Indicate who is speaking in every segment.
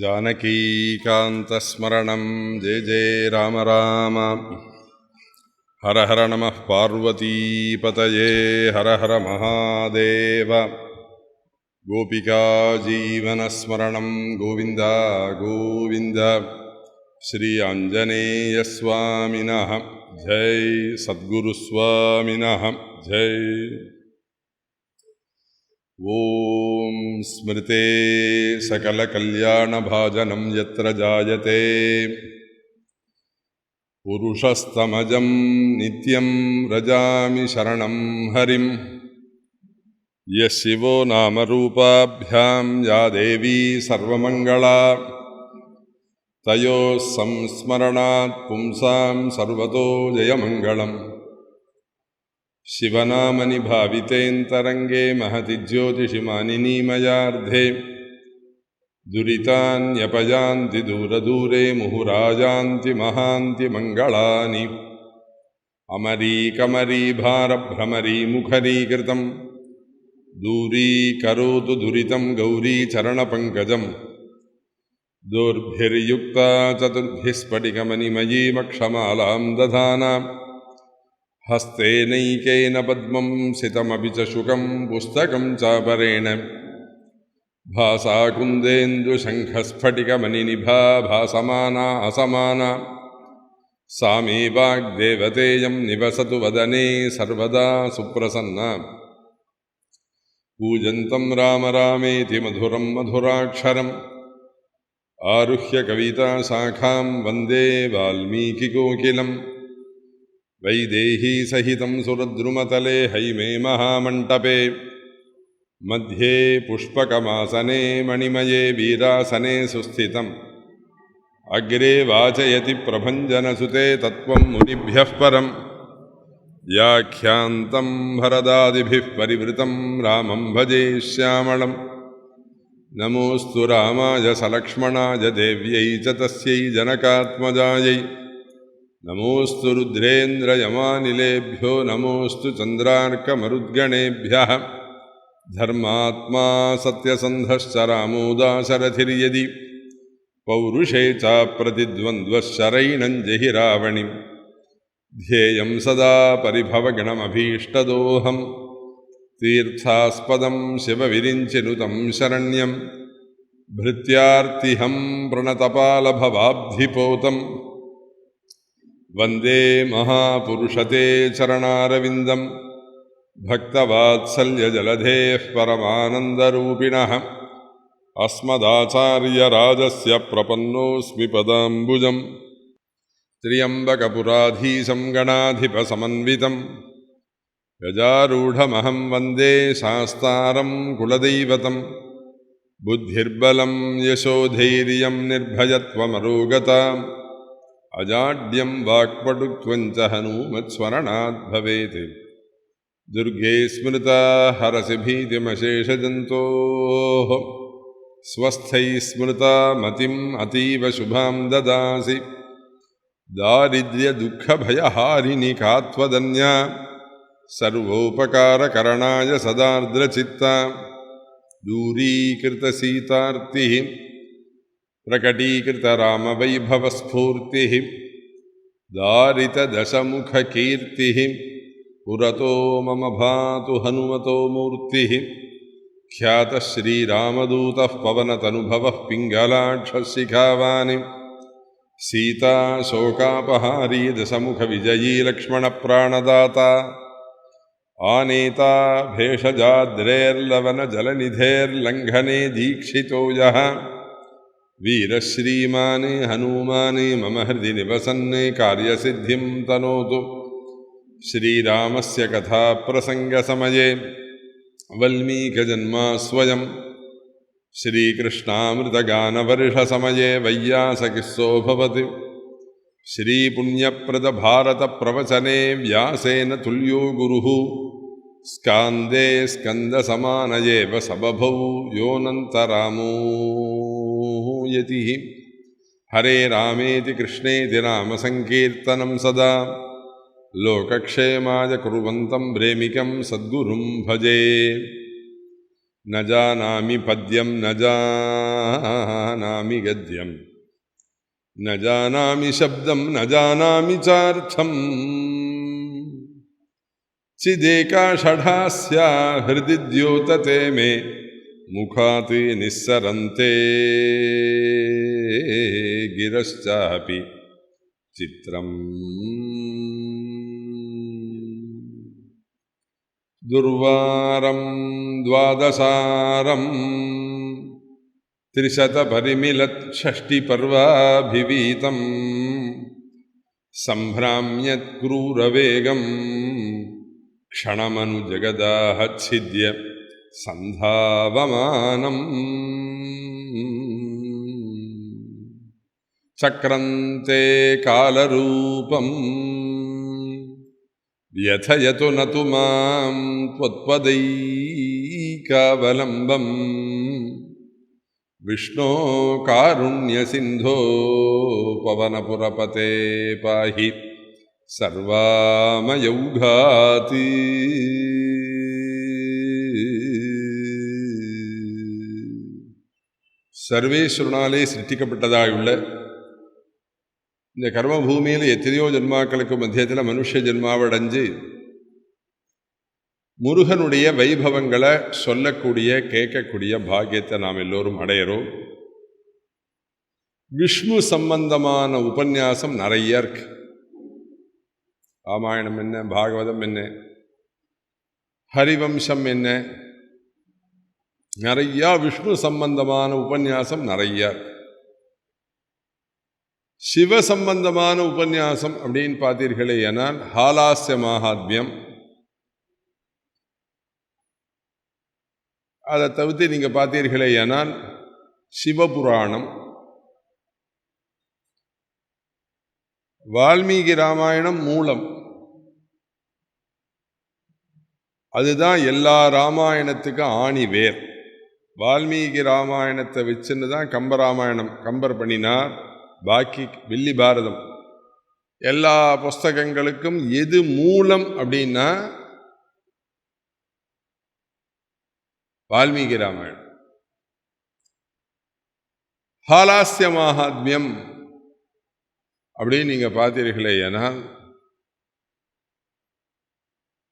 Speaker 1: जानकीकान्तस्मरणं जय जय राम राम हर हर नमः पार्वतीपतये हर हर महादेव गोपिकाजीवनस्मरणं गोविन्द गोविन्द श्री आञ्जनेयस्वामिनः जय सद्गुरुस्वामिनः जय ॐ स्मृते सकलकल्याणभाजनं यत्र जायते। पुरुषस्तमजं नित्यं व्रजामि शरणं हरिं। यः शिवो नामरूपाभ्यां या देवी सर्वमङ्गला। तयोः संस्मरणात् पुंसां सर्वतो जयमङ्गलम् शिवनामनि भावितेऽन्तरङ्गे महति ज्योतिषि मानिनीमयार्धे दुरितान्यपयान्ति दूरदूरे मुहुराजान्ति महान्ति मङ्गलानि अमरीकमरीभारभ्रमरीमुखरीकृतं दूरीकरोतु दुरितं गौरीचरणपङ्कजम् दोर्भिर्युक्ता चतुर्भिः स्फटिकमणिमयीमक्षमालां दधाना हस्तेनैकेन पद्मं सितमपि च शुकं पुस्तकं चापरेण भासाकुन्देन्दुशङ्खस्फटिकमणिनिभा भासमाना असमाना। सा मे वाग्देवतेयं निवसतु वदने सर्वदा सुप्रसन्ना। पूजन्तं राम रामेति मधुरं मधुराक्षरम्। आरुह्य कविताशाखां वंदे वाल्मीकिकोकिलम्। वैदेहीसहितं सुरद्रुमतले हैमे महामण्टपे मध्ये पुष्पकमासने मणिमये वीरासने सुस्थितम् अग्रे वाचयति प्रभञ्जनसुते तत्त्वं मुनिभ्यः परम् याख्यान्तं भरदादिभिः परिवृतं रामं भजे श्यामळम् नमोऽस्तु रामाय सलक्ष्मणाय देव्यै च तस्यै जनकात्मजायै नमोऽस्तु रुद्रेन्द्रयमानिलेभ्यो नमोऽस्तु चन्द्रार्कमरुद्गणेभ्यः धर्मात्मा सत्यसन्धश्च रामोदाशरथिर्यदि पौरुषे चाप्रतिद्वन्द्वः जहि रावणिम् ध्येयं सदा परिभवगणमभीष्टदोहं तीर्थास्पदं शिवविरिञ्चिनुतं शरण्यं भृत्यार्तिहं प्रणतपालभवाब्धिपोतम् वन्दे महापुरुषते चरणारविन्दं भक्तवात्सल्यजलधेः परमानन्दरूपिणः अस्मदाचार्यराजस्य प्रपन्नोऽस्मि पदाम्बुजम् त्र्यम्बकपुराधीशं गणाधिपसमन्वितं गजारूढमहं वन्दे शास्तारं कुलदैवतं बुद्धिर्बलं यशोधैर्यं निर्भयत्वमरोगताम् अजाड्यं वाक्पटुत्वं च हनूमत्स्मरणात् भवेत्। दुर्गे स्मृता हरसि भीतिमशेषजन्तोः। स्वस्थैः स्मृता मतिम् अतीव शुभां ददासि। दारिद्र्यदुःखभयहारिणि कात्वदन्या सर्वोपकारकरणाय सदार्द्रचित्ता। दूरीकृतसीतार्तिः। प्रकटीकृतरामवैभवस्फूर्तिः, दारितदशमुखकीर्तिः, पुरतो मम भातु हनुमतो मूर्तिः ख्यातः श्रीरामदूतः पवनतनुभवः पिङ्गलाक्षशिखावानि सीताशोकापहारी दशमुखविजयी लक्ष्मणप्राणदाता आनेता भेषजाद्रेर्लवनजलनिधेर्लङ्घने दीक्षितो यः वीरश्रीमाने हनूमाने मम हृदि निवसन्ने कार्यसिद्धिं तनोतु श्रीरामस्य कथाप्रसङ्गसमये वल्मीकजन्मास्वयं श्रीकृष्णामृतगानवर्षसमये वैयासकिस्सोऽभवत् श्रीपुण्यप्रदभारतप्रवचने व्यासेन तुल्यो गुरुः स्कान्दे स्कन्दसमान एव सबभौ योऽनन्तरामो यतिः हरे रामेति कृष्णेति नामसङ्कीर्तनं सदा। लोकक्षेमाय कुर्वन्तं प्रेमिकं सद्गुरुं भजे। न जानामि पद्यं, न जानामि गद्यं। न जानामि शब्दं, न जानामि चार्थम् चिदेका षडास्या हृदि द्योतते मे। मुखात् निस्सरन्ते गिरश्चापि चित्रम्। दुर्वारं द्वादशारम्। त्रिशतपरिमिलत्षष्टिपर्वाभिवीतं सम्भ्राम्यत्क्रूरवेगं क्षणमनुजगदाहच्छिद्य। सन्धावमानम्। चक्रन्ते कालरूपम्। व्यथयतु न तु मां त्वत्पदैकावलम्बम्। विष्णो कारुण्यसिन्धो पवनपुरपते पाहि सर्वामयौघात् சர்வேஸ்வரனாலே சிருஷ்டிக்கப்பட்டதாயுள்ள இந்த கர்மபூமியில் எத்தனையோ ஜென்மாக்களுக்கு மத்தியத்தில் மனுஷ ஜென்மாவடைஞ்சு முருகனுடைய வைபவங்களை சொல்லக்கூடிய கேட்கக்கூடிய பாக்கியத்தை நாம் எல்லோரும் அடையிறோம் விஷ்ணு சம்பந்தமான உபன்யாசம் நிறைய இருக்கு ராமாயணம் என்ன பாகவதம் என்ன ஹரிவம்சம் என்ன நிறையா விஷ்ணு சம்பந்தமான உபன்யாசம் நிறைய. சிவ சம்பந்தமான உபன்யாசம் அப்படின்னு பார்த்தீர்களே ஏனால் ஹாலாஸ்ய மகாத்மியம். அதை தவிர்த்து நீங்கள் பார்த்தீர்களே ஏனால் சிவபுராணம். வால்மீகி ராமாயணம் மூலம். அதுதான் எல்லா ராமாயணத்துக்கும் ஆணி வேர் வால்மீகி ராமாயணத்தை வச்சுன்னு தான் கம்பராமாயணம் கம்பர் பண்ணினார். பாக்கி வில்லி பாரதம். எல்லா புஸ்தகங்களுக்கும் எது மூலம் அப்படின்னா வால்மீகி ராமாயணம். ஹாலாஸ்ய மகாத்மியம் அப்படின்னு நீங்கள் பார்த்தீர்களே ஏனால்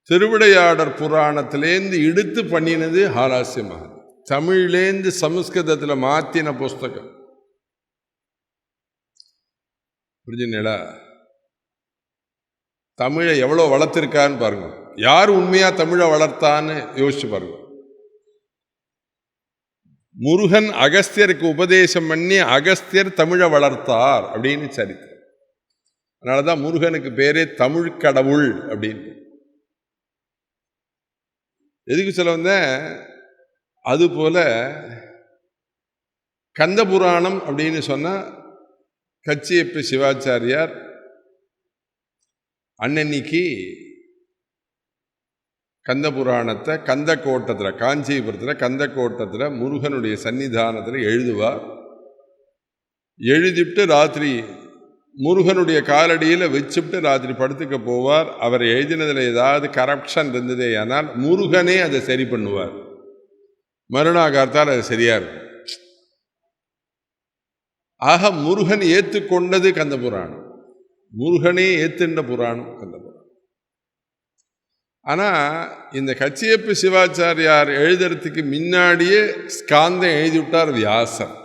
Speaker 1: திருவிடையாடர் புராணத்திலேருந்து இடுத்து பண்ணினது ஹாலாஸ்ய மகாத்மியம் தமிழ்லேருந்து சமஸ்கிருதத்தில் மாத்தின புஸ்தகம். புரிஞ்சுங்களா தமிழை எவ்வளோ வளர்த்துருக்கான்னு பாருங்க. யார் உண்மையா தமிழை வளர்த்தான்னு யோசிச்சு பாருங்க. முருகன் அகஸ்தியருக்கு உபதேசம் பண்ணி அகஸ்தியர் தமிழை வளர்த்தார் அப்படின்னு சரித்திரம். அதனால தான் முருகனுக்கு பேரே தமிழ் கடவுள் அப்படின்னு. எதுக்கு சொல்ல வந்தேன்? அதுபோல் கந்த புராணம் அப்படின்னு சொன்னால் கச்சியப்ப சிவாச்சாரியார் அன்னன்னைக்கு கந்த புராணத்தை கந்த கோட்டத்தில் காஞ்சிபுரத்தில் கந்த கோட்டத்தில் முருகனுடைய சன்னிதானத்தில் எழுதுவார். எழுதிவிட்டு ராத்திரி முருகனுடைய காலடியில் வச்சுவிட்டு ராத்திரி படுத்துக்க போவார். அவர் எழுதினதில் ஏதாவது கரப்ஷன் இருந்ததே ஆனால் முருகனே அதை சரி பண்ணுவார். மறுநாகார்த்தால் அது சரியா இருக்கும். ஆக முருகன் ஏற்றுக்கொண்டது கந்த புராணம். முருகனே ஏத்துண்ட புராணம் கந்த புராணம். ஆனா இந்த கச்சியப்பு சிவாச்சாரியார் எழுதுறதுக்கு முன்னாடியே ஸ்காந்தம் எழுதி விட்டார் வியாசர்.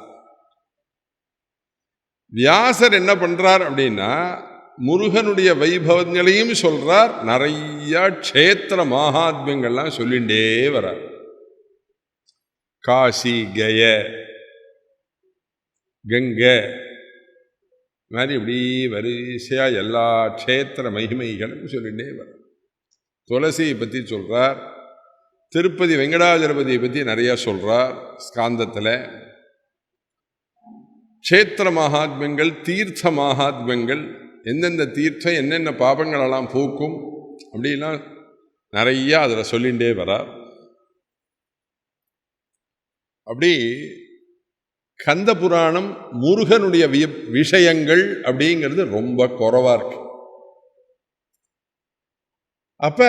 Speaker 1: வியாசர் என்ன பண்றார் அப்படின்னா முருகனுடைய வைபவங்களையும் சொல்றார் நிறையா க்ஷேத்திர மகாத்மியங்கள்லாம் சொல்லிகிட்டே வரார் காசி கய கங்க மாதிரி இப்படி வரிசையாக எல்லா க்ஷேத்திர மகிமைகளும் சொல்லிகிட்டே வரும். துளசியை பற்றி சொல்கிறார் திருப்பதி வெங்கடாஜலபதியை பற்றி நிறையா சொல்கிறார் ஸ்காந்தத்தில். க்ஷேத்திர மகாத்மியங்கள் தீர்த்த மகாத்மியங்கள் எந்தெந்த தீர்த்தம் என்னென்ன பாபங்களெல்லாம் போக்கும் அப்படிலாம் நிறையா அதில் சொல்லிகிட்டே வரார். அப்படி கந்த புராணம் முருகனுடைய விஷயங்கள் அப்படிங்கிறது ரொம்ப குறவாக இருக்கு. அப்ப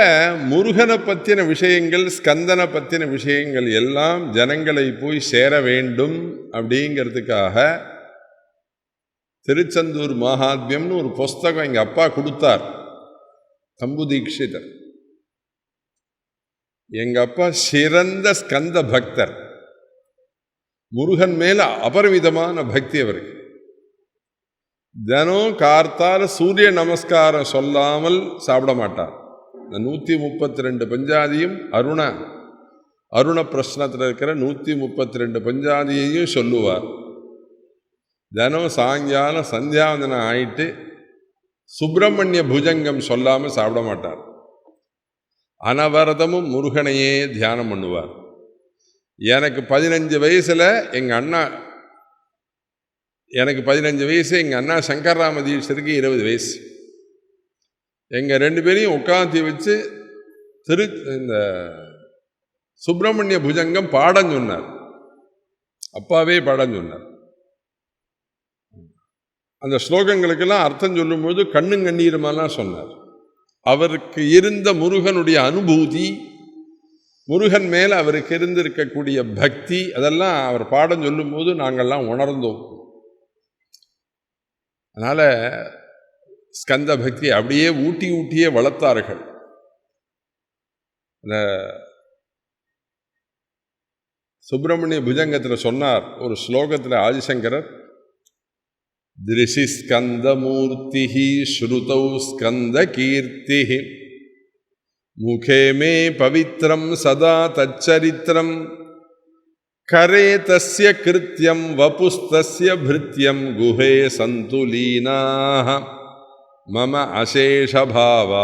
Speaker 1: முருகனை பற்றின விஷயங்கள் ஸ்கந்தனை பற்றின விஷயங்கள் எல்லாம் ஜனங்களை போய் சேர வேண்டும் அப்படிங்கிறதுக்காக திருச்செந்தூர் மகாத்மியம்னு ஒரு புஸ்தகம் எங்கள் அப்பா கொடுத்தார். தம்பு தீட்சிதர். எங்கள் அப்பா சிறந்த ஸ்கந்த பக்தர். முருகன் மேல அபரிமிதமான பக்தி அவருக்கு. தினம் கார்த்தால சூரிய நமஸ்காரம் சொல்லாமல் சாப்பிட மாட்டார். இந்த நூற்றி முப்பத்தி ரெண்டு பஞ்சாதியும் அருண அருண பிரശ്னத்தில் இருக்கிற நூற்றி முப்பத்தி ரெண்டு பஞ்சாதியையும் சொல்லுவார். தினம் சாயங்காலம் சந்தியாவந்தனம் ஆயிட்டு சுப்பிரமணிய புஜங்கம் சொல்லாமல் சாப்பிட மாட்டார். அனவரதமும் முருகனையே தியானம் பண்ணுவார். எனக்கு பதினஞ்சு வயசில் எங்கள் அண்ணா எனக்கு பதினஞ்சு வயசு எங்கள் அண்ணா சங்கர்ராம தீட்சருக்கு இருபது வயசு. எங்கள் ரெண்டு பேரையும் உட்காந்து வச்சு திரு இந்த சுப்பிரமணிய புஜங்கம் பாடம் சொன்னார். அப்பாவே பாடம் சொன்னார். அந்த ஸ்லோகங்களுக்கெல்லாம் அர்த்தம் சொல்லும்போது கண்ணுங்கண்ணீருமாலாம் சொன்னார். அவருக்கு இருந்த முருகனுடைய அனுபூதி முருகன் மேல் அவருக்கு இருந்திருக்கக்கூடிய பக்தி அதெல்லாம் அவர் பாடம் சொல்லும்போது நாங்கள்லாம் உணர்ந்தோம். அதனால் ஸ்கந்த பக்தி அப்படியே ஊட்டி ஊட்டியே வளர்த்தார்கள். இந்த சுப்பிரமணிய புஜங்கத்தில் சொன்னார் ஒரு ஸ்லோகத்தில் ஆதிசங்கரர் திருஷி ஸ்கந்தமூர்த்தி ஸ்ருதௌ ஸ்கந்த கீர்த்தி முகே மே பவித்ரம் சதா தச்சரித்திரம் கரே தஸ்ய கிருத்தியம் வபுஸ்தஸ்ய பிருத்தியம் குஹே சந்துலீனாः மம அசேஷபாவாக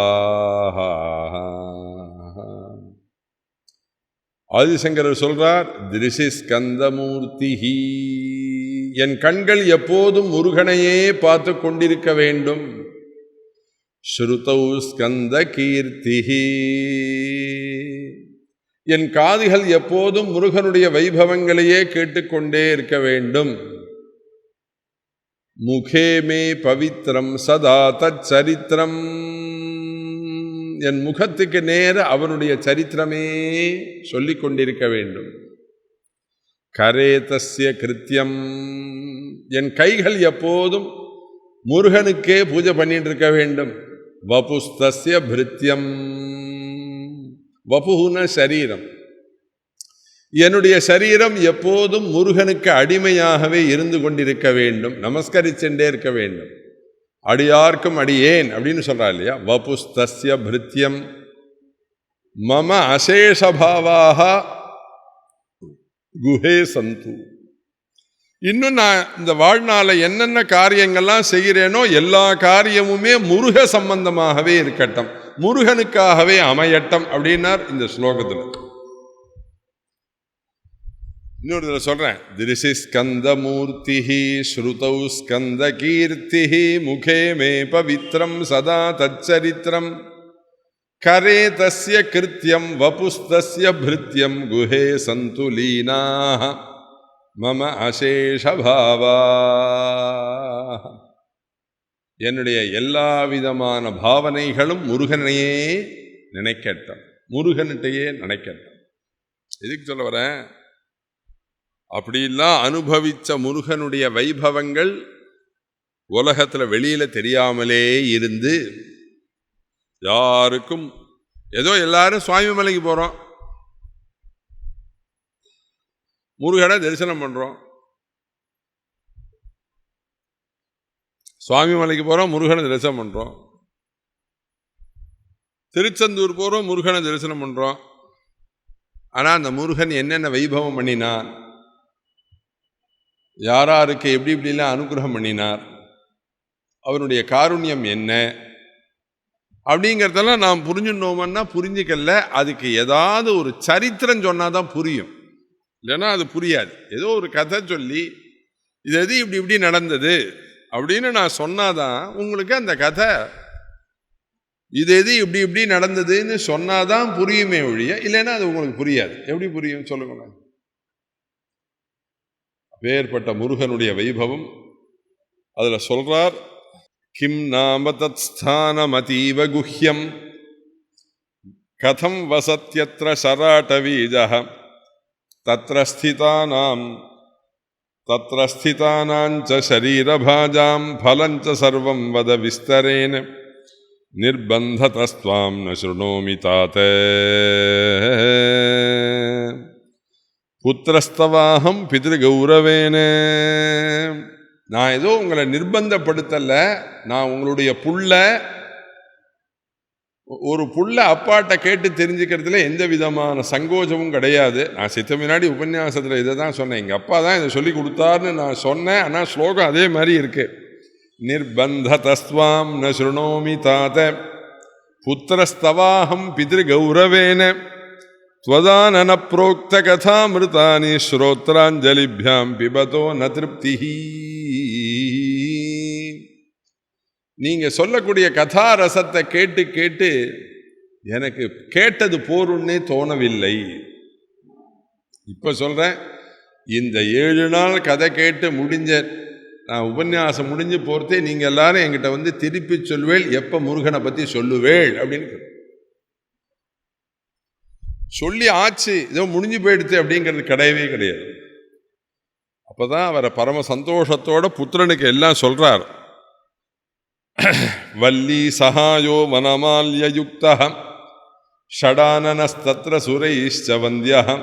Speaker 1: ஆதிசங்கரர் சொல்றார் திருஷி ஸ்கந்தமூர்த்தி என் கண்கள் எப்போதும் முருகனையே பார்த்து கொண்டிருக்க வேண்டும். ஸ்ருதௌ ஸ்கந்த கீர்த்தி என் காதுகள் எப்போதும் முருகனுடைய வைபவங்களையே கேட்டுக்கொண்டே இருக்க வேண்டும். முகே மே பவித்ரம் சதா தச்சரித்திரம் என் முகத்துக்கு நேர அவனுடைய சரித்திரமே சொல்லிக் கொண்டிருக்க வேண்டும். கரே தஸ்ய கிருத்தியம் என் கைகள் எப்போதும் முருகனுக்கே பூஜை பண்ணிட்டு இருக்க வேண்டும். வபுஸ்தஸ்ய பிருத்தியம் வபுன சரீரம். என்னுடைய சரீரம் எப்போதும் முருகனுக்கு அடிமையாகவே இருந்து கொண்டிருக்க வேண்டும் நமஸ்கரிச்சென்றே இருக்க வேண்டும். அடியார்க்கும் அடியேன் அப்படின்னு சொல்கிறா இல்லையா? வபுஸ்தஸ்ய பிருத்தியம் மம அசேஷபாவாக குஹே சந்து. இன்னும் நான் இந்த வாழ்நாளில் என்னென்ன காரியங்கள்லாம் செய்கிறேனோ எல்லா காரியமுமே முருக சம்பந்தமாகவே இருக்கட்டும். முருகனுக்காகவே அமையட்டம் அப்படின்னார் இந்த ஸ்லோகத்தில். இன்னொரு இதில் சொல்றேன். திருஷி ஸ்கந்த மூர்த்தி ஸ்ருதௌ ஸ்கந்த கீர்த்தி முகே மே பவித்ரம் சதா தச்சரித்திரம் கரே தஸ்ய கிருத்தியம் வபுஸ்தஸ்ய பிருத்தியம் குஹே சந்துலீனாக மம அசேஷபாவா என்னுடைய எல்லா விதமான பாவனைகளும் முருகனையே நினைக்கட்டும். முருகன்கிட்டயே நினைக்கட்டும். எதுக்கு சொல்ல வரேன்? அப்படிலாம் அனுபவித்த முருகனுடைய வைபவங்கள் உலகத்தில் வெளியில் தெரியாமலே இருந்து யாருக்கும் ஏதோ எல்லாரும் சுவாமி மலைக்கு போகிறோம் முருகனை தரிசனம் பண்ணுறோம் சுவாமி மலைக்கு போகிறோம் முருகனை தரிசனம் பண்ணுறோம் திருச்செந்தூர் போகிறோம் முருகனை தரிசனம் பண்ணுறோம் ஆனால் அந்த முருகன் என்னென்ன வைபவம் பண்ணினார்? யாராருக்கு எப்படி இப்படிலாம் அனுகிரகம் பண்ணினார்? அவருடைய காருண்யம் என்ன? அப்படிங்கிறதெல்லாம் நாம் புரிஞ்சுட்டோமன்னா புரிஞ்சிக்கல. அதுக்கு ஏதாவது ஒரு சரித்திரம் சொன்னால் தான் புரியும். இல்லைன்னா அது புரியாது. ஏதோ ஒரு கதை சொல்லி இது எது இப்படி இப்படி நடந்தது? அப்படின்னு நான் சொன்னாதான் உங்களுக்கு அந்த கதை இது எது இப்படி இப்படி நடந்ததுன்னு சொன்னாதான் புரியுமே ஒழிய இல்லைன்னா அது உங்களுக்கு புரியாது. எப்படி புரியும் சொல்லுங்களேன். வேறுபட்ட முருகனுடைய வைபவம். அதில் சொல்றார் கிம் நாம தத் ஸ்தானமதீவ குஹ்யம் கதம் வசத்யத்ர சராட்டவீஜः தத்ர ஸ்திதானாம் தத்ர ஸ்திதானாஞ்ச சரீரபாஜாம் ஃபலஞ்ச சர்வம் வத விஸ்தரேன நிர்பந்ததஸ்துவாம் ந शृणोमि तात புத்திரஸ்தவாகம் பிதிருகௌரவேன நான் ஏதோ உங்களை நிர்பந்தப்படுத்தல நான் உங்களுடைய புள்ள ஒரு புள்ள அப்பாட்ட கேட்டு தெரிஞ்சுக்கிறதுல எந்த விதமான சங்கோஜமும் கிடையாது. நான் சித்த முன்னாடி உபன்யாசத்தில் இதை தான் சொன்னேன். எங்கள் அப்பா தான் இதை சொல்லி கொடுத்தாருன்னு நான் சொன்னேன். ஆனால் ஸ்லோகம் அதே மாதிரி இருக்கு. நிர்பந்த தஸ்வாம் ந சுருணோமி தாத புத்திரஸ்தவாஹம் பிதிருகௌரவேன துவதானன புரோக்த கதாமிருத்தானி ஸ்ரோத்ராஞ்சலிபியாம் பிபதோ ந திருப்திஹீ. நீங்கள் சொல்லக்கூடிய கதா ரசத்தை கேட்டு கேட்டு எனக்கு கேட்டது போருன்னே தோணவில்லை. இப்போ சொல்கிறேன் இந்த ஏழு நாள் கதை கேட்டு முடிஞ்ச நான் உபன்யாசம் முடிஞ்சு போகிறதே நீங்கள் எல்லாரும் என்கிட்ட வந்து திருப்பி சொல்வேள் எப்போ முருகனை பற்றி சொல்லுவேள் அப்படின்னு சொல்லி ஆச்சு ஏதோ முடிஞ்சு போயிடுச்சு அப்படிங்கிறது கிடையவே கிடையாது. அப்போ தான் அவரை பரம சந்தோஷத்தோட புத்திரனுக்கு எல்லாம் சொல்கிறார் वल्ली सहायो वनमाल्ययुक्त, षडाननस्तत्र सुरैश्च वन्द्यः,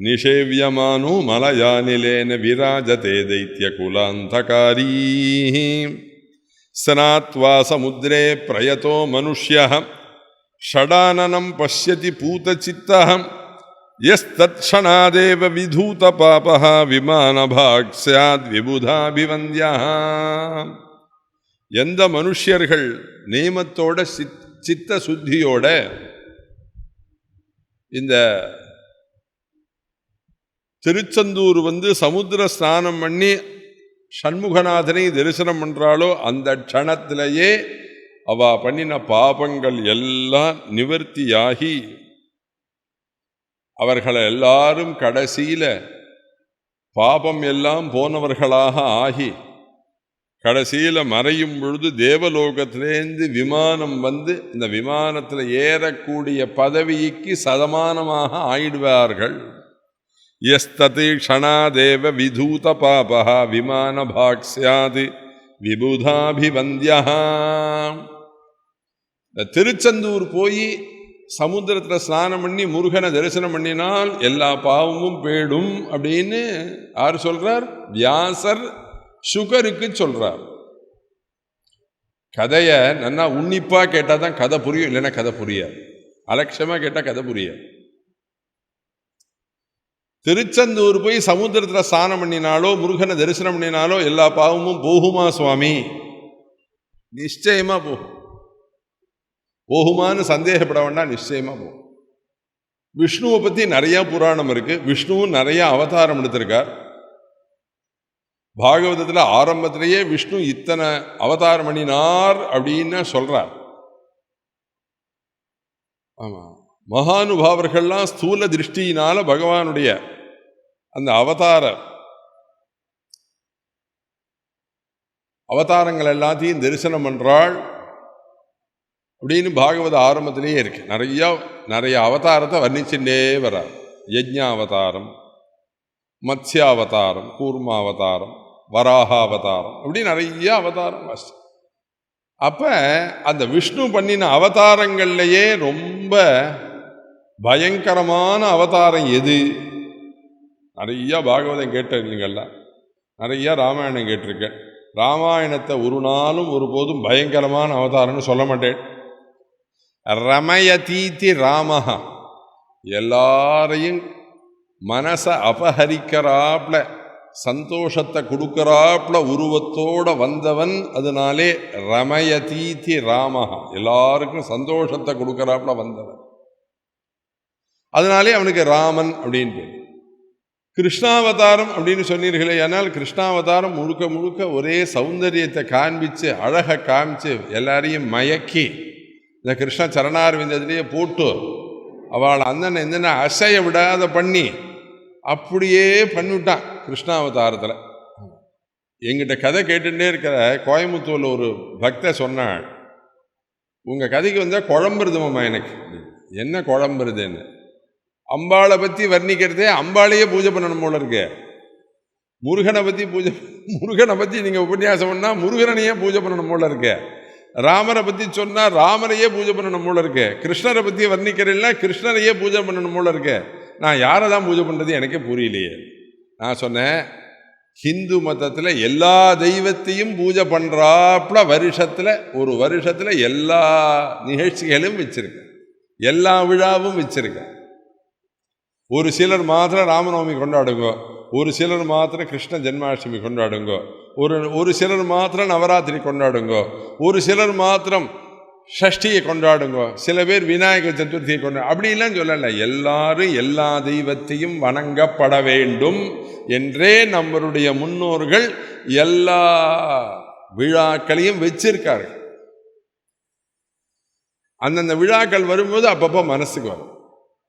Speaker 1: निषेव्यमानो मलयानिलेन विराजते दैत्यकुलान्धकारीः। स्नात्वा समुद्रे प्रयतो मनुष्यः, षडाननं पश्यति पूतचित्तः, यस्तत्क्षणादेव विधूतपापः विमानभाग् स्याद्विबुधाभिवन्द्यः எந்த மனுஷியர்கள் நியமத்தோட சித் சித்த சுத்தியோட இந்த திருச்செந்தூர் வந்து சமுத்திர ஸ்நானம் பண்ணி சண்முகநாதனை தரிசனம் பண்ணுறாளோ அந்த க்ஷணத்திலேயே அவ பண்ணின பாபங்கள் எல்லாம் நிவர்த்தியாகி அவர்களை எல்லாரும் கடைசியில் பாபம் எல்லாம் போனவர்களாக ஆகி கடைசியில் மறையும் பொழுது தேவலோகத்திலேருந்து விமானம் வந்து இந்த விமானத்தில் ஏறக்கூடிய பதவிக்கு சதமானமாக ஆயிடுவார்கள். எஸ்ததி க்ஷணாதேவ விதூத பாபா விமான பாக்ஸ்யாது விபுதாபிவந்தியா இந்த திருச்செந்தூர் போய் சமுத்திரத்தில் ஸ்நானம் பண்ணி முருகனை தரிசனம் பண்ணினால் எல்லா பாவமும் போயிடும் அப்படின்னு யார் சொல்கிறார் வியாசர் சுகருக்கு சொல்கிறார் கதையை நல்லா உன்னிப்பாக கேட்டால் தான் கதை புரியும் இல்லைன்னா கதை புரியாது. அலட்சியமாக கேட்டால் கதை புரியாது. திருச்செந்தூர் போய் சமுத்திரத்தில் ஸ்நானம் பண்ணினாலோ முருகனை தரிசனம் பண்ணினாலோ எல்லா பாவமும் போகுமா சுவாமி? நிச்சயமாக போகும். போகுமான்னு சந்தேகப்பட வேண்டாம் நிச்சயமாக போகும். விஷ்ணுவை பற்றி நிறையா புராணம் இருக்கு. விஷ்ணுவும் நிறையா அவதாரம் எடுத்திருக்கார். பாகவதத்தில் ஆரம்பத்திலேயே விஷ்ணு இத்தனை அவதாரம் பண்ணினார் அப்படின்னு சொல்கிறார் ஆமா. மகானுபாவர்கள்லாம் ஸ்தூல திருஷ்டியினால பகவானுடைய அந்த அவதார அவதாரங்கள் எல்லாத்தையும் தரிசனம் பண்றாள் அப்படின்னு பாகவத ஆரம்பத்திலேயே இருக்கு. நிறைய நிறைய அவதாரத்தை வர்ணிச்சுட்டே வர்றார். யஜ்ஞாவதாரம் மத்ஸ்யாவதாரம் கூர்மாவதாரம் வராகாவதாரம். இப்படி நிறைய அவதாரம் வாசி அப்போ அந்த விஷ்ணு பண்ணின அவதாரங்கள்லையே ரொம்ப பயங்கரமான அவதாரம் எது? நிறையா பாகவதம் கேட்டிருக்கீங்கல்ல நிறைய ராமாயணம் கேட்டிருக்கேன். ராமாயணத்தை ஒரு நாளும் ஒருபோதும் பயங்கரமான அவதாரம்னு சொல்ல மாட்டேன். ரமயதீதி ராமஹா. எல்லாரையும் மனசை அபகரிக்கிறாப்ல. சந்தோஷத்தை கொடுக்குறாப்புல உருவத்தோட வந்தவன் அதனாலே ரமய தீதி ராமஹா. எல்லாருக்கும் சந்தோஷத்தை கொடுக்குறாப்புல வந்தவன். அதனாலே அவனுக்கு ராமன் அப்படின்னு பேர். கிருஷ்ணாவதாரம் அப்படின்னு சொன்னீர்களே ஆனால் கிருஷ்ணாவதாரம் முழுக்க முழுக்க ஒரே சௌந்தரியத்தை காண்பிச்சு அழகை காமிச்சு எல்லாரையும் மயக்கி இந்த கிருஷ்ண சரணார்விந்தத்திலேயே போட்டு அவள் அந்தன என்னென்ன அசைய விடாத பண்ணி அப்படியே பண்ணிவிட்டான். கிருஷ்ணாவதாரத்தில். எங்கிட்ட கதை கேட்டுகிட்டே இருக்கிற கோயம்புத்தூரில் ஒரு பக்த சொன்னாள் உங்கள் கதைக்கு வந்தால் குழம்புறதுமாம்மா எனக்கு. என்ன குழம்புறதுன்னு அம்பாளை பற்றி வர்ணிக்கிறதே அம்பாளையே பூஜை பண்ணணும் போல இருக்கு. முருகனை பற்றி பூஜை முருகனை பற்றி நீங்கள் உபன்யாசம் பண்ணால் முருகனையே பூஜை பண்ணணும் போல இருக்கு. ராமரை பற்றி சொன்னால் ராமரையே பூஜை பண்ணணும் போல இருக்கு. கிருஷ்ணரை பற்றி வர்ணிக்கிறீங்களா கிருஷ்ணரையே பூஜை பண்ணணும் போல இருக்கு. நான் யாரை தான் பூஜை பண்ணுறது எனக்கே புரியலையே. நான் சொன்னேன் ஹிந்து மதத்தில் எல்லா தெய்வத்தையும் பூஜை பண்ணுறாப்புல வருஷத்தில் ஒரு வருஷத்தில் எல்லா நிகழ்ச்சிகளும் வச்சுருக்கேன். எல்லா விழாவும் வச்சுருக்கேன். ஒரு சிலர் மாத்திரம் ராமநவமி கொண்டாடுங்க ஒரு சிலர் மாத்திரம் கிருஷ்ண ஜென்மாஷ்டமி கொண்டாடுங்க ஒரு ஒரு சிலர் மாத்திரம் நவராத்திரி கொண்டாடுங்க ஒரு சிலர் மாத்திரம் ஷஷ்டியை கொண்டாடுங்க. சில பேர் விநாயகர் சதுர்த்தியை கொண்டா அப்படிலாம் சொல்லலை. எல்லாரும் எல்லா தெய்வத்தையும் வணங்கப்பட வேண்டும் என்றே நம்மளுடைய முன்னோர்கள் எல்லா விழாக்களையும் வச்சிருக்கார்கள். அந்தந்த விழாக்கள் வரும்போது அப்பப்போ மனசுக்கு வரும்.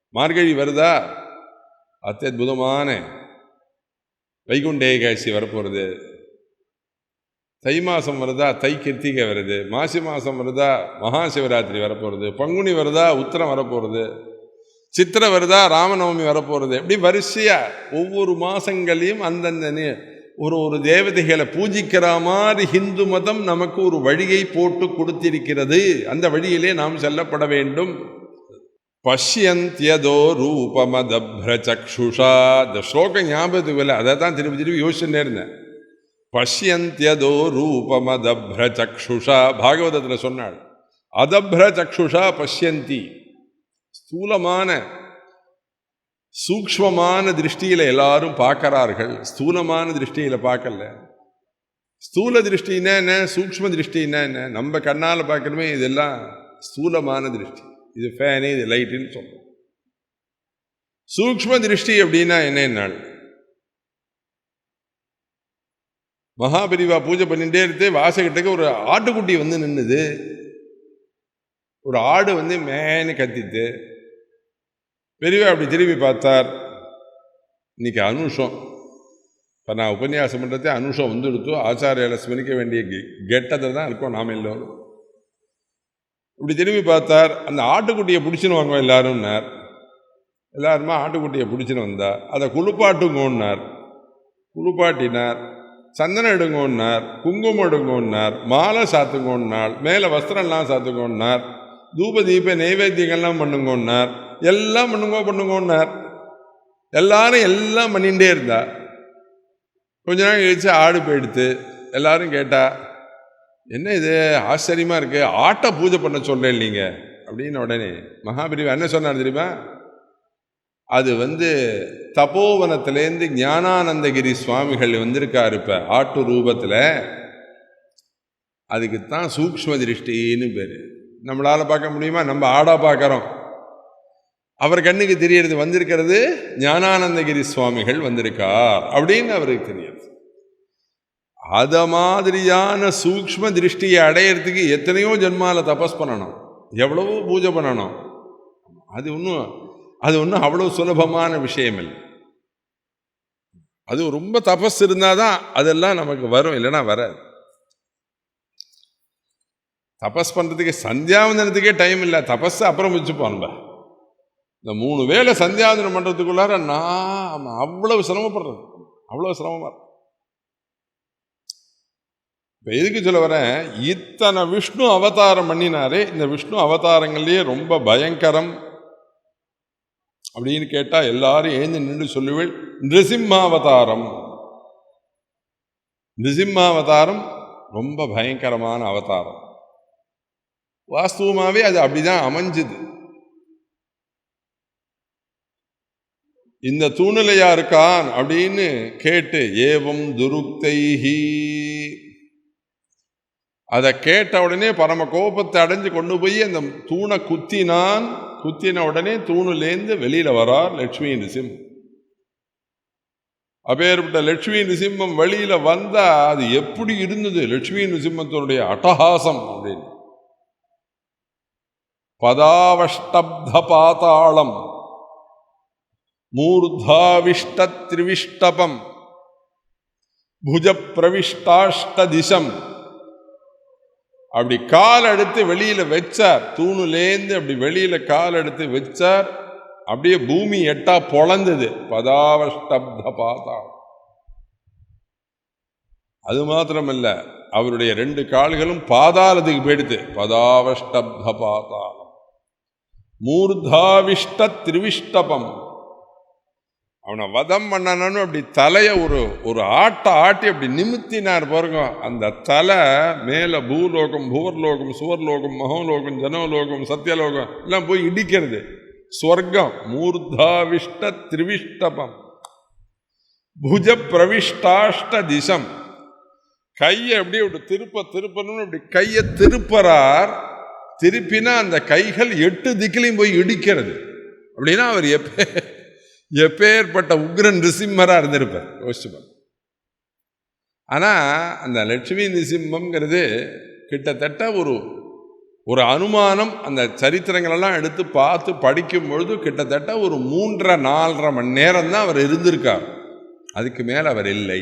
Speaker 1: மார்கழி வருதா? அத்தியுதமான வைகுண்ட ஏகாட்சி வரப்போகிறது தை மாதம் வருதா? தை கிருத்திகை வருது. மாசி மாதம் வருதா? மகா சிவராத்திரி வரப்போகிறது பங்குனி வருதா? உத்திரம் வரப்போகிறது சித்திரை வருதா? ராமநவமி வரப்போகிறது எப்படி வரிசையாக ஒவ்வொரு மாதங்களையும் அந்தந்த ஒரு ஒரு தேவதைகளை பூஜிக்கிற மாதிரி ஹிந்து மதம் நமக்கு ஒரு வழியை போட்டு கொடுத்திருக்கிறது. அந்த வழியிலே நாம் செல்லப்பட வேண்டும். பஷ்யந்தியதோ ரூபமதப்ரச்சக்ஷுஷா. இந்த ஸ்லோகம் ஞாபகத்துக்கு இல்லை அதை தான் திருப்பி திருப்பி யோசிச்சுட்டே இருந்தேன். பஷ்யந்தியதோ ரூபமதப்ரச்சக்ஷுஷா பாகவதத்தில் சொன்னாள் அதப்ர சக்ஷுஷா பஷ்யந்தி ஸ்தூலமான சூக்ஷ்மமான திருஷ்டியில எல்லாரும் பார்க்கறார்கள். ஸ்தூலமான திருஷ்டியில பார்க்கல. ஸ்தூல திருஷ்டின்னா என்ன? சூக்ஷ்ம திருஷ்டின்னா என்ன? நம்ம கண்ணால் பார்க்கணுமே இதெல்லாம் ஸ்தூலமான திருஷ்டி. இது ஃபேனு இது லைட்டுன்னு சொல்றோம். சூக்ஷ்ம திருஷ்டி அப்படின்னா என்னென்னால் மகாபிரிவா பூஜை பண்ணிட்டே இருந்து வாசகிட்டக்கு ஒரு ஆட்டுக்குட்டி வந்து நின்றுது ஒரு ஆடு வந்து மேனு கத்தித்து பெரியவா அப்படி திரும்பி பார்த்தார். இன்னைக்கு அனுஷம். இப்போ நான் உபன்யாசம் பண்ணுறதே அனுஷம் வந்து எடுத்து ஆச்சாரியால ஸ்மரிக்க வேண்டிய கெ- கெட்டதில் தான் இருக்கோம் நாம் எல்லோரும். இப்படி திரும்பி பார்த்தார். அந்த ஆட்டுக்குட்டியை பிடிச்சின்னு வாங்க எல்லாரும்னார். எல்லாருமா ஆட்டுக்குட்டியை பிடிச்சின்னு வந்தா. அதை குளிப்பாட்டுங்கன்னார். குளிப்பாட்டினார். சந்தனம் எடுங்கன்னார் குங்குமம் எடுங்கன்னார் மாலை சாத்துக்கோன்னார் மேலே வஸ்திரம்லாம் சாத்துக்கோன்னார் தூப தீப நைவேத்தியங்கள்லாம் பண்ணுங்கன்னார் எல்லாம் பண்ணுங்க பண்ணுங்கன்னார். எல்லாரும் எல்லாம் பண்ணிகிட்டே இருந்தா. கொஞ்ச நாள் கழிச்சு ஆடு போயிடுத்து. எல்லாரும் கேட்டா என்ன இது? ஆச்சரியமாக இருக்குது ஆட்டை பூஜை பண்ண சொல்கிறேன் நீங்கள் அப்படின்னு உடனே மகாபிரிவா என்ன சொன்னார் தெரியுமா? அது வந்து தபோவனத்திலேருந்து ஞானானந்தகிரி சுவாமிகள் வந்திருக்காரு இப்போ ஆட்டு ரூபத்தில். அதுக்கு தான் சூக்ஷ்ம திருஷ்டின்னு பேர். நம்மளால பார்க்க முடியுமா? நம்ம ஆடா பார்க்கறோம். அவர் கண்ணுக்கு தெரியறது வந்திருக்கிறது ஞானானந்தகிரி சுவாமிகள் வந்திருக்கார் அப்படின்னு அவருக்கு தெரியுது. அத மாதிரியான சூக்ஷ்ம திருஷ்டியை அடையிறதுக்கு எத்தனையோ ஜென்மாவில் தபஸ் பண்ணணும். எவ்வளவோ பூஜை பண்ணணும். அது ஒன்றும் அது ஒன்றும் அவ்வளோ சுலபமான விஷயம் இல்லை அது ரொம்ப தபஸ் இருந்தால் தான் அதெல்லாம் நமக்கு வரும் இல்லைன்னா வராது. தபஸ் பண்ணுறதுக்கு சந்தியாவந்தனத்துக்கே டைம் இல்லை. தபஸ் அப்புறம் வச்சுப்போம் நம்ம. இந்த மூணு வேளை சந்தியாவந்தனம் பண்ணுறதுக்குள்ளார நான் அவ்வளவு சிரமப்படுறது. அவ்வளோ சிரமமாக இப்போ எதுக்கு சொல்ல வரேன்? இத்தனை விஷ்ணு அவதாரம் பண்ணினாரே இந்த விஷ்ணு அவதாரங்கள்லேயே ரொம்ப பயங்கரம் அப்படின்னு கேட்டா எல்லாரும் ஏந்து நின்று சொல்லுவேள் நிருசிம்மாவதாரம். நிருசிம்மாவதாரம் ரொம்ப பயங்கரமான அவதாரம். வாஸ்துவமாகவே அது அப்படிதான் அமைஞ்சுது. இந்த தூணிலையா இருக்கான் அப்படின்னு கேட்டு ஏவம் துருக்தைஹி. அதை கேட்ட உடனே பரம கோபத்தை அடைஞ்சு கொண்டு போய் அந்த தூணை குத்தினான். குத்தின உடனே தூணுலேருந்து வெளியில் வரார் லட்சுமி நிசிம் அப்பேற்பட்ட லட்சுமி நிசிம்மம் வெளியில் வந்தால் அது எப்படி இருந்தது? லட்சுமி நிசிம்மத்தினுடைய அட்டகாசம் அப்படின்னு. பதாவஷ்டப்த பாதாளம் மூர்தாவிஷ்ட திரிவிஷ்டபம் புஜ திசம். அப்படி கால் எடுத்து வெளியில வச்சார். தூணுலேருந்து அப்படி வெளியில கால் எடுத்து வச்சார். அப்படியே பூமி எட்டா பொழந்தது. பதாவஷ்டப்த பாதா அது மாத்திரமல்ல அவருடைய ரெண்டு கால்களும் பாதாளத்துக்கு போயிடுது. பதாவஷ்டப்த பாதா மூர்தாவிஷ்ட திரிவிஷ்டபம். அவனை வதம் பண்ணணும்னு அப்படி தலையை ஒரு ஒரு ஆட்ட ஆட்டி அப்படி நிமித்தினார் பாருங்க. அந்த தலை மேலே பூலோகம் பூவர்லோகம் சுவர்லோகம் மகோலோகம் ஜனோலோகம் சத்தியலோகம் எல்லாம் போய் இடிக்கிறது. ஸ்வர்க்கம் மூர்தாவிஷ்ட திரிவிஷ்டபம். புஜ பிரவிஷ்டாஷ்ட திசம். கையை அப்படியே அப்படி திருப்ப திருப்பணும்னு அப்படி கையை திருப்பறார். திருப்பினா அந்த கைகள் எட்டு திக்கிலையும் போய் இடிக்கிறது. அப்படின்னா அவர் எப்ப எப்பேற்பட்ட உக்ரன் நிசிம்மராக இருந்திருப்பார். யோசிச்சுப்பார். ஆனால் அந்த லட்சுமி நிசிம்மங்கிறது கிட்டத்தட்ட ஒரு ஒரு அனுமானம் அந்த சரித்திரங்களெல்லாம் எடுத்து பார்த்து படிக்கும் பொழுது கிட்டத்தட்ட ஒரு மூன்றரை நாலரை மணி நேரம் தான் அவர் இருந்திருக்கார். அதுக்கு மேல் அவர் இல்லை.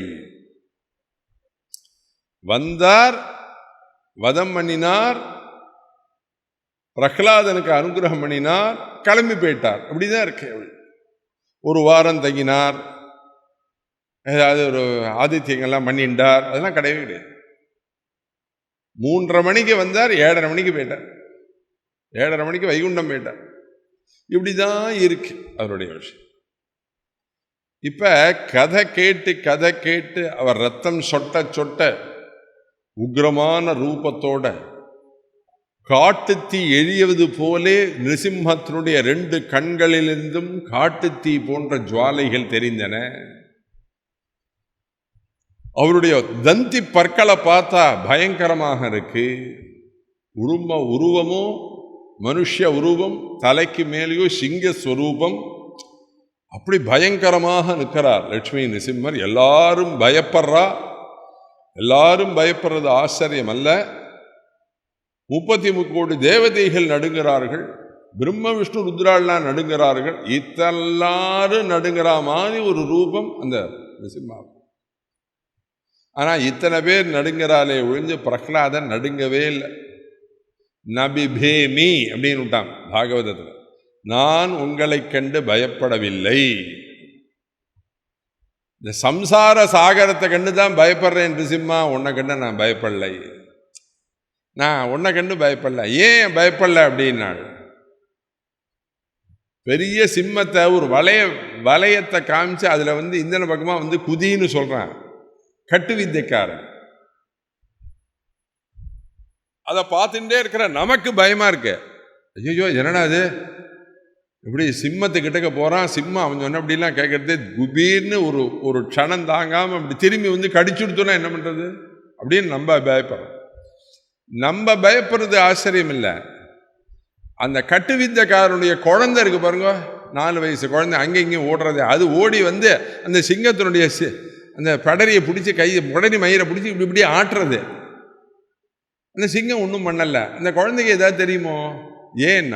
Speaker 1: வந்தார் வதம் பண்ணினார் பிரகலாதனுக்கு அனுகிரகம் பண்ணினார் கிளம்பி போயிட்டார். அப்படிதான் இருக்கு. ஒரு வாரம் தங்கினார். ஏதாவது ஒரு ஆதித்யங்கள்லாம் பண்ணிண்டார் அதெல்லாம் கிடையவே கிடையாது. மூன்றரை மணிக்கு வந்தார் ஏழரை மணிக்கு போயிட்டார். ஏழரை மணிக்கு வைகுண்டம் போயிட்டார். இப்படிதான் இருக்கு அவருடைய விஷயம். இப்போ கதை கேட்டு கதை கேட்டு அவர் ரத்தம் சொட்ட சொட்ட உக்ரமான ரூபத்தோட காட்டுத்தீ எழியவது போலே நிருசிம்மத்தினுடைய ரெண்டு கண்களிலிருந்தும் காட்டுத்தீ போன்ற ஜுவாலைகள் தெரிந்தன. அவருடைய தந்தி பற்களை பார்த்தா பயங்கரமாக இருக்கு. உரும உருவமோ மனுஷ உருவம் தலைக்கு மேலேயோ சிங்க ஸ்வரூபம். அப்படி பயங்கரமாக நிற்கிறார் லட்சுமி நிசிம்மர் எல்லாரும் பயப்படுறா. எல்லாரும் பயப்படுறது ஆச்சரியம் அல்ல முப்பத்தி முக்கோடி தேவதைகள் நடுங்கிறார்கள் பிரம்ம விஷ்ணு ருத்ராலாம் நடுங்கிறார்கள் இத்தெல்லாரும் நடுங்கிற மாதிரி ஒரு ரூபம் அந்த நிசிம்மா ஆனா இத்தனை பேர் நடுங்கிறாலே ஒழிஞ்சு பிரகலாதன் நடுங்கவே இல்லை. நபிபேமி அப்படின்னு விட்டான் பாகவதத்தில். நான் உங்களை கண்டு பயப்படவில்லை. இந்த சம்சார சாகரத்தை கண்டு தான் பயப்படுறேன் நிருசிம்மா. உன்னை கண்டு நான் பயப்படலை. நான் உன்னை கண்டு பயப்படல. ஏன் பயப்படல அப்படின்னாள் பெரிய சிம்மத்தை ஒரு வளைய வளையத்தை காமிச்சு அதில் வந்து இந்தன பக்கமாக வந்து குதின்னு சொல்கிறான் கட்டு வித்தைக்காரன். அதை பார்த்துட்டே இருக்கிற நமக்கு பயமாக இருக்கு. ஐயோ என்னடா அது இப்படி சிம்மத்துக்கிட்டக்க போகிறான் சிம்மம் அவன் சொன்ன அப்படிலாம் கேட்குறது குபீர்னு ஒரு ஒரு க்ஷணம் தாங்காமல் அப்படி திரும்பி வந்து கடிச்சு கொடுத்தோன்னா என்ன பண்ணுறது அப்படின்னு நம்ம பயப்படுறோம் நம்ம பயப்படுறது ஆச்சரியம் இல்லை. அந்த கட்டு வித்தக்காரனுடைய குழந்தை இருக்கு பாருங்க. நாலு வயசு குழந்தை அங்கே இங்கேயும் ஓடுறது. அது ஓடி வந்து அந்த சிங்கத்தினுடைய சி- அந்த படரியை பிடிச்சி கை உடனே மயிரை பிடிச்சி இப்படி இப்படி ஆட்டுறது. அந்த சிங்கம் ஒன்றும் பண்ணலை. அந்த குழந்தைக்கு ஏதாவது தெரியுமோ? ஏன்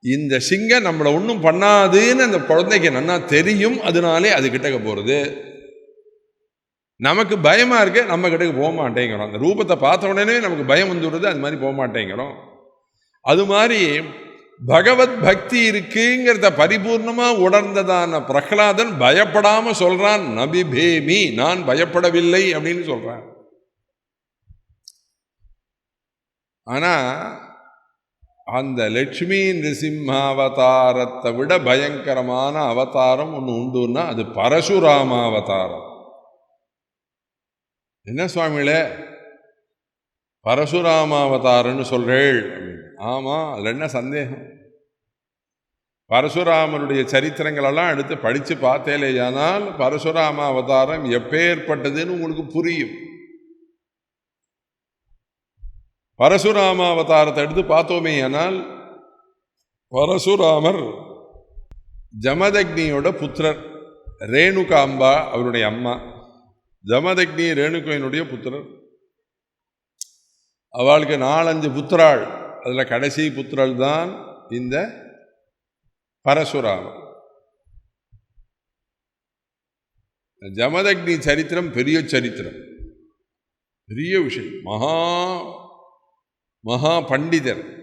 Speaker 1: இந்த சிங்கம் நம்மளை ஒன்றும் பண்ணாதுன்னு அந்த குழந்தைக்கு நன்னா தெரியும். அதனாலே அது கிட்டக்க போகிறது நமக்கு பயமாக இருக்க நம்ம கிட்டக்கு போக மாட்டேங்கிறோம். அந்த ரூபத்தை பார்த்த உடனே நமக்கு பயம் வந்துடுறது அது மாதிரி போக மாட்டேங்கிறோம். அது மாதிரி பகவத் பக்தி இருக்குங்கிறத பரிபூர்ணமாக உணர்ந்ததான பிரகலாதன் சொல்கிறான் நபி நபிபேமி நான் பயப்படவில்லை அப்படின்னு சொல்கிறான் ஆனால் அந்த லட்சுமி நிருசிம்மாவதாரத்தை விட பயங்கரமான அவதாரம் ஒன்று உண்டுன்னா அது பரசுராம அவதாரம் என்ன சுவாமிகளே? பரசுராமாவதாரன்னு சொல்கிறேள் அப்படின்னு. ஆமாம் அதில் என்ன சந்தேகம்? பரசுராமருடைய சரித்திரங்களெல்லாம் எடுத்து படித்து பார்த்தேலேயானால் பரசுராம அவதாரம் எப்பேற்பட்டதுன்னு உங்களுக்கு புரியும். பரசுராம அவதாரத்தை எடுத்து பார்த்தோமே ஆனால் பரசுராமர் ஜமதக்னியோட புத்திரர் ரேணுகாம்பா அவருடைய அம்மா. ஜமதக்னி ரேணுகையினுடைய புத்திரர். அவளுக்கு நாலஞ்சு புத்திராள். அதில் கடைசி புத்திரள் தான் இந்த பரசுராமர் ஜமதக்னி சரித்திரம் பெரிய சரித்திரம். பெரிய விஷயம். மகா மகா பண்டிதர்.